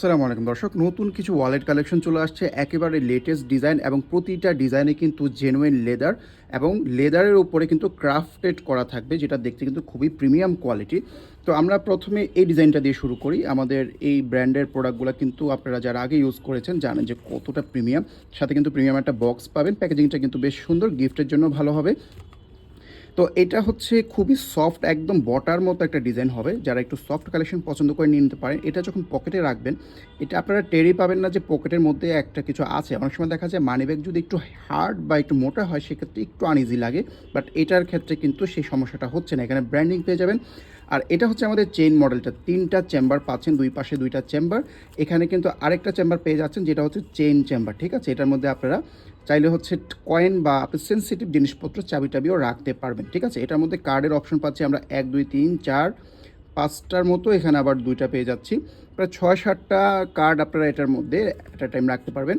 আসসালামু আলাইকুম দর্শক, নতুন কিছু ওয়ালেট কালেকশন চলে আসছে। একেবারে লেটেস্ট ডিজাইন এবং প্রতিটা ডিজাইনে কিন্তু জেনুইন লেদার এবং লেদারের উপরে কিন্তু ক্রাফটেড করা থাকবে, যেটা দেখতে কিন্তু খুবই প্রিমিয়াম কোয়ালিটি তো আমরা প্রথমে এই ডিজাইনটা দিয়ে শুরু করি। আমাদের এই ব্র্যান্ডের প্রোডাক্টগুলো কিন্তু আপনারা যারা আগে ইউজ করেছেন জানেন যে কতটা প্রিমিয়াম সাথে কিন্তু প্রিমিয়াম একটা বক্স পাবেন। প্যাকেজিংটা কিন্তু বেশ সুন্দর গিফটের জন্য ভালো হবে। তো এটা হচ্ছে খুবই সফট একদম বটার মতো একটা ডিজাইন হবে। যারা একটু সফট কালেকশন পছন্দ করে নিয়ে নিতে পারেন, এটা যখন পকেটে রাখবেন, এটা আপনারা টেরি পাবেন না যে পকেটের মধ্যে একটা কিছু আছে। অনেক সময় দেখা যায় মানি ব্যাগ যদি একটু হার্ড বা একটু মোটা হয়, সেক্ষেত্রে একটু আনইজি লাগে। বাট এটার ক্ষেত্রে কিন্তু সেই সমস্যাটা হচ্ছে না। এখানে ব্র্যান্ডিং পেয়ে যাবেন। আর এটা হচ্ছে আমাদের চেইন মডেলটা তিনটা চেম্বার পাচ্ছেন, দুই পাশে দুইটা চেম্বার এখানে কিন্তু আরেকটা চেম্বার পেয়ে যাচ্ছেন, যেটা হচ্ছে চেইন চেম্বার ঠিক আছে? এটার মধ্যে আপনারা চাইলে হচ্ছে কয়েন বা আপনি সেন্সিটিভ জিনিসপত্র চাবি টাবিও রাখতে পারবেন, ঠিক আছে? এটার মধ্যে কার্ডের অপশন পাচ্ছি আমরা এক, দুই, তিন, চার, পাঁচটার মতো। এখানে আবার দুইটা পেয়ে যাচ্ছি। প্রায় ছয় সাতটা কার্ড আপনারা এটার মধ্যে একটা টাইম রাখতে পারবেন।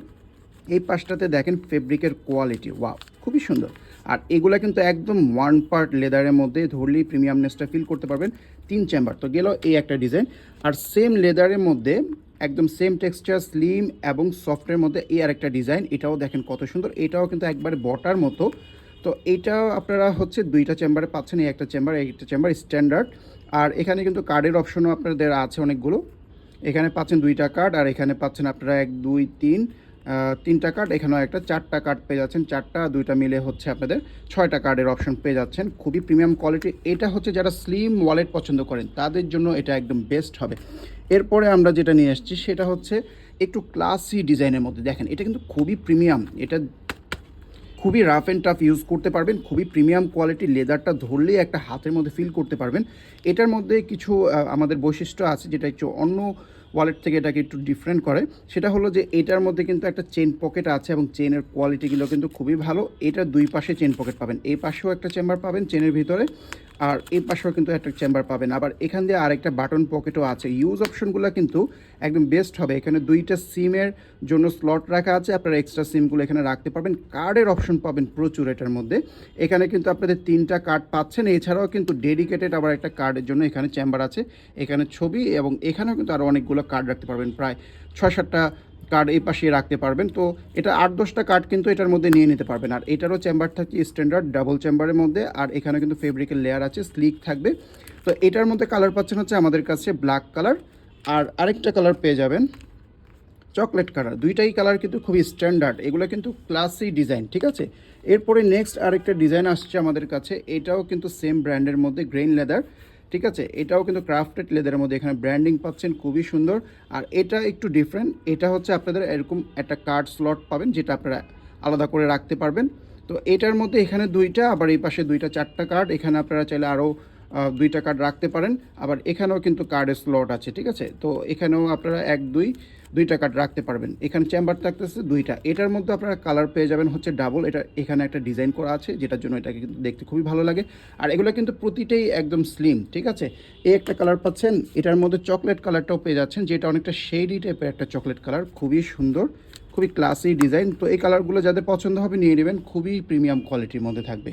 এই পাশটাতে দেখেন ফেব্রিকের কোয়ালিটি ওয়াও খুবই সুন্দর। আর এগুলা কিন্তু একদম ওয়ান পার্ট লেদারের মধ্যে ধরলেই প্রিমিয়ামনেসটা ফিল করতে পারবেন তিন চেম্বার তো গেল এই একটা ডিজাইন আর সেম লেদারের মধ্যে একদম সেম টেক্সচার স্লিম এবং সফটের মধ্যে এই আরেকটা ডিজাইন এটাও দেখেন কত সুন্দর। এটাও কিন্তু একবারে বটার মতো। তো এইটাও আপনারা হচ্ছে দুইটা চেম্বারে পাচ্ছেন, এই একটা চেম্বার একটা চেম্বার স্ট্যান্ডার্ড আর এখানে কিন্তু কার্ডের অপশনও আপনাদের আছে অনেকগুলো। এখানে পাচ্ছেন দুইটা কার্ড আর এখানে পাচ্ছেন আপনারা এক, দুই, তিন তিনটা কার্ড এখানেও একটা চারটা কার্ড পেয়ে যাচ্ছেন। চারটা, দুইটা মিলে হচ্ছে আপনাদের ছয়টা কার্ডের অপশন পেয়ে যাচ্ছেন। খুবই প্রিমিয়াম কোয়ালিটি এটা হচ্ছে যারা স্লিম ওয়ালেট পছন্দ করেন, তাদের জন্য এটা একদম বেস্ট হবে। এরপরে আমরা যেটা নিয়ে এসেছি, সেটা হচ্ছে একটু ক্লাসি ডিজাইনের মধ্যে। দেখেন, এটা কিন্তু খুবই প্রিমিয়াম এটা খুবই রাফ অ্যান্ড টাফ ইউজ করতে পারবেন। খুবই প্রিমিয়াম কোয়ালিটি লেদারটা ধরলেই একটা হাতের মধ্যে ফিল করতে পারবেন। এটার মধ্যে কিছু আমাদের বৈশিষ্ট্য আছে, যেটা একটু অন্য ওয়ালেট থেকে এটাকে একটু ডিফারেন্ট করে। সেটা হলো যে এটার মধ্যে কিন্তু একটা চেন পকেট আছে এবং চেনের কোয়ালিটিগুলো কিন্তু খুবই ভালো। এটা দুই পাশে চেন পকেট পাবেন। এই পাশেও একটা চেম্বার পাবেন চেনের ভিতরে। আর এই পাশেও কিন্তু একটা চেম্বার পাবেন। আবার এখান দিয়ে আরেকটা বাটন পকেটও আছে। ইউজ অপশনগুলো কিন্তু একদম বেস্ট হবে। এখানে দুইটা সিমের জন্য স্লট রাখা আছে। আপনারা এক্সট্রা সিমগুলো এখানে রাখতে পারবেন। কার্ডের অপশন পাবেন প্রচুর এটার মধ্যে। এখানে কিন্তু আপনাদের তিনটা কার্ড পাচ্ছেন। এছাড়াও কিন্তু ডেডিকেটেড আবার একটা কার্ডের জন্য এখানে চেম্বার আছে। এখানে ছবি এবং এখানেও কিন্তু আরও অনেকগুলো কার্ড রাখতে পারবেন। প্রায় ছয় সাতটা কার্ড এই পাশে রাখতে পারবেন। তো এটা আট দশটা কার্ড কিন্তু এটার মধ্যে নিয়ে নিতে পারবেন। আর এটারও চেম্বার থাকি স্ট্যান্ডার্ড ডাবল চেম্বারের মধ্যে। আর এখানে কিন্তু ফেব্রিকের লেয়ার আছে স্লিক থাকবে। তো এটার মধ্যে কালার পাচ্ছেন হচ্ছে আমাদের কাছে ব্ল্যাক কালার আর আরেকটা কালার পেয়ে যাবেন চকলেট কালার দুইটাই কালার কিন্তু খুবই স্ট্যান্ডার্ড এগুলো কিন্তু ক্লাসি ডিজাইন ঠিক আছে? এরপরে নেক্সট আরেকটা ডিজাইন আসছে আমাদের কাছে। এটাও কিন্তু সেম ব্র্যান্ডের মধ্যে গ্রেন লেদার ঠিক আছে? এটাও কিন্তু ক্রাফটেড লেদারের মধ্যে। এখানে ব্র্যান্ডিং পাচ্ছেন, খুবই সুন্দর। আর এটা একটু ডিফারেন্ট এটা হচ্ছে আপনাদের এরকম একটা কার্ড স্লট পাবেন, যেটা আপনারা আলাদা করে রাখতে পারবেন। তো এটার মধ্যে এখানে দুইটা, আবার এই পাশে দুইটা, চারটা কার্ড এখানে আপনারা চাইলে আরও দুইটা কার্ড রাখতে পারেন। আবার এখানেও কিন্তু কার্ডের স্লট আছে, ঠিক আছে? তো এখানেও আপনারা এক, দুই, দুইটা কার্ড রাখতে পারবেন। এখানে চেম্বার থাকতেছে দুইটা। এটার মধ্যে আপনারা কালার পেয়ে যাবেন হচ্ছে ডাবল এটা এখানে একটা ডিজাইন করা আছে, যেটার জন্য এটাকে কিন্তু দেখতে খুবই ভালো লাগে। আর এগুলো কিন্তু প্রতিটাই একদম স্লিম ঠিক আছে? এই একটা কালার পাচ্ছেন, এটার মধ্যে চকলেট কালারটাও পেয়ে যাচ্ছেন, যেটা অনেকটা শেডি টাইপের একটা চকলেট কালার খুবই সুন্দর, খুবই ক্লাসি ডিজাইন তো এই কালারগুলো যাদের পছন্দ হবে নিয়ে নেবেন, খুবই প্রিমিয়াম কোয়ালিটির মধ্যে থাকবে।